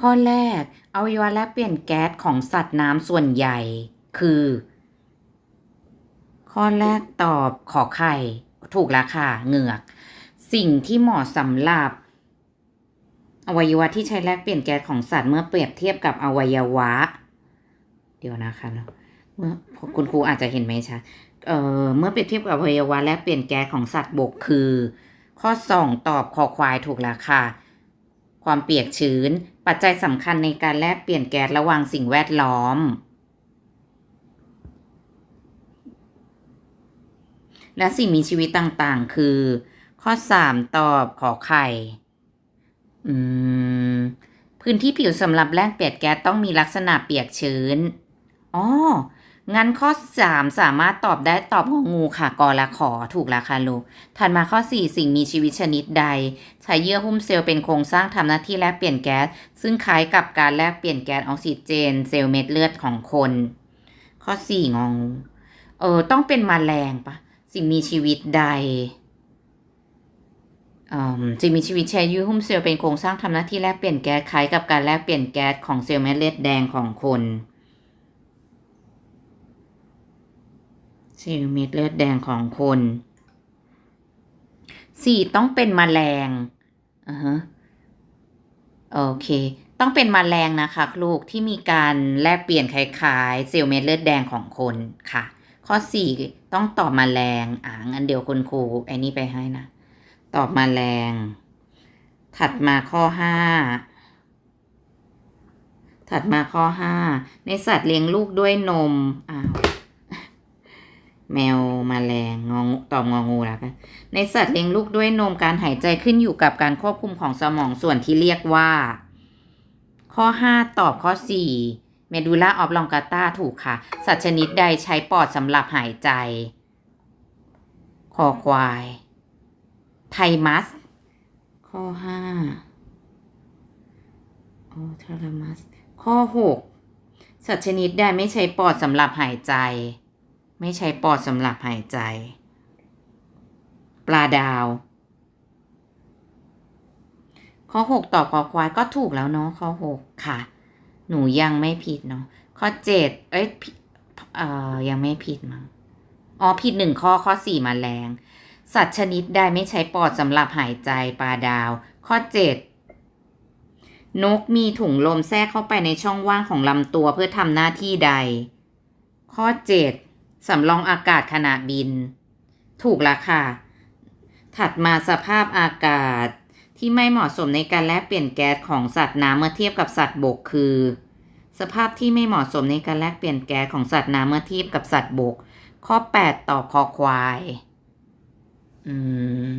ข้อแรกอวัยวะแลกเปลี่ยนแก๊สของสัตว์น้ำส่วนใหญ่ คือ ข้อแรกตอบขอไข่ ถูกแล้วค่ะเหงือก สิ่งที่เหมาะสำหรับ อวัยวะที่ใช้แลกเปลี่ยนแก๊สของสัตว์เมื่อเปรียบเทียบกับอวัยวะ เดี๋ยวนะคะเมื่อคุณครูอาจจะเห็นไหมชัดเอ่อเมื่อเปรียบเทียบกับอวัยวะแลกเปลี่ยนแก๊สของสัตว์บกคือ ข้อสองตอบคอควายถูกแล้วค่ะความเปียกชื้น ปัจจัยสำคัญในการแลกเปลี่ยนแก๊สระหว่างสิ่งแวดล้อม และสิ่งมีชีวิตต่างๆ คือ ข้อ 3 ตอบขอไข่พื้นที่ผิวสำหรับแลกเปลี่ยนแก๊สต้องมีลักษณะเปียกชื้น อ๋อ งั้นข้อ 3 สามารถตอบได้ตอบงองูค่ะกอละขอถูกแล้วค่ะลูกถัดมาข้อ 4 สิ่งมีชีวิตชนิดใด ใช้เยื่อหุ้มเซลล์เป็นโครงสร้างทำหน้าที่แลกเปลี่ยนแก๊ส ซึ่งคล้ายกับการแลกเปลี่ยนแก๊สออกซิเจน เซลล์เม็ดเลือดของคน ข้อ 4 งองู เออต้องเป็นมแมลงปะสิ่งมีชีวิตใดอืมสิ่งมีชีวิตใช้เยื่อหุ้มเซลล์เป็นโครงสร้างทำหน้าที่แลกเปลี่ยนแก๊สคล้ายกับการแลกเปลี่ยนแก๊สของเซลล์เม็ดเลือดแดงของคน เซลล์เม็ดเลือดแดงของคนสี่ต้องเป็นมแมลงอ่าฮะโอเค ต้องเป็นมแมลงนะคะลูกที่มีการแลกเปลี่ยนคล้ายๆเซลล์เม็ดเลือดแดงของคนค่ะ ข้อสี่ต้องตอบมแมลงอ่างั้นเดี๋ยวคุณครูไอ้นี่ไปให้นะ ตอบมแมลง ถัดมาข้อห้าถัดมาข้อห้าในสัตว์เลี้ยงลูกด้วยนมอ้า แมวมาแมลงงองตอบงองูแล้วกันในสัตว์เลี้ยงลูกด้วยนมการหายใจขึ้นอยู่กับการควบคุมของสมองส่วนที่เรียกว่า ข้อ 5 ตอบข้อ 4 เมดูล่าออฟลองกาตาถูกค่ะ สัตว์ชนิดใดใช้ปอดสำหรับหายใจ คอควาย ไทมัส ข้อ5โอทารามัส ข้อ 6 สัตว์ชนิดใดไม่ใช้ปอดสำหรับหายใจ ไม่ใช้ปอดสำหรับหายใจ ปลาดาว ข้อ 6 ตอบคอควายก็ถูกแล้วเนาะข้อ 6 ค่ะ หนูยังไม่ผิดเนาะข้อ 7 เอ้ยเอ่อยังไม่ผิดมั้งอ๋อผิดหนึ่งข้อข้อ 4 มาแรง สัตว์ชนิดใดไม่ใช้ปอดสำหรับหายใจปลาดาว ข้อ 7นกมีถุงลมแทรกเข้าไปในช่องว่างของลำตัวเพื่อทำหน้าที่ใด ข้อ 7 สำรองอากาศขณะบิน ถูกละค่ะ ถัดมาสภาพอากาศที่ไม่เหมาะสมในการแลกเปลี่ยนแก๊สของสัตว์น้ำเมื่อเทียบกับสัตว์บกคือ สภาพที่ไม่เหมาะสมในการแลกเปลี่ยนแก๊สของสัตว์น้ำเมื่อเทียบกับสัตว์บก ข้อ 8 ตอบคอควาย อืม